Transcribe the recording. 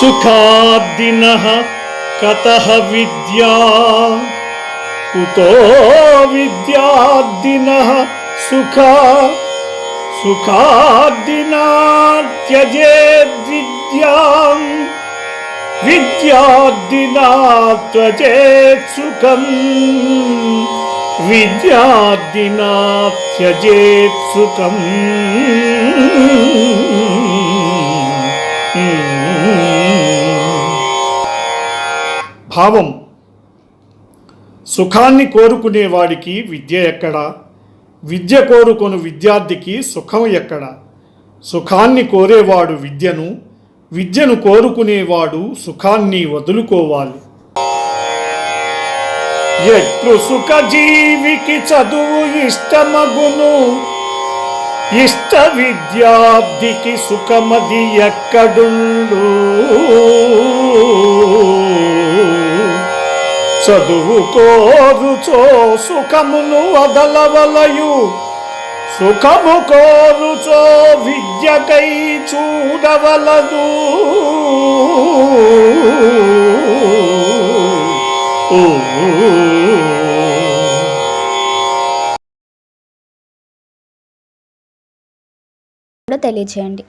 सुखाद्दिनः कत विद्या? कुतो विद्याद्दिनः सुखा? त्यजे विद्या विद्याद्दिना त्यजे सुखम्। विद्याद्दिना त्यजे सुख భావం. సుఖాన్ని కోరుకునేవాడికి విద్య ఎక్కడా? విద్య కోరుకొను విద్యార్థికి సుఖం ఎక్కడ? సుఖాన్ని కోరేవాడు విద్యను విద్యను కోరుకునేవాడు సుఖాన్ని వదులుకోవాలి. ఎట్లు సుఖ జీవికి చదువు ఇష్టమగును? ఇష్ట విద్యార్థికి సుఖమది ఎక్కడుండు? చదువుకోరుచో సుఖమును వదలవలయు సుఖము కోరుచో విద్యకై చూడవలదు. తెలియచేయండి.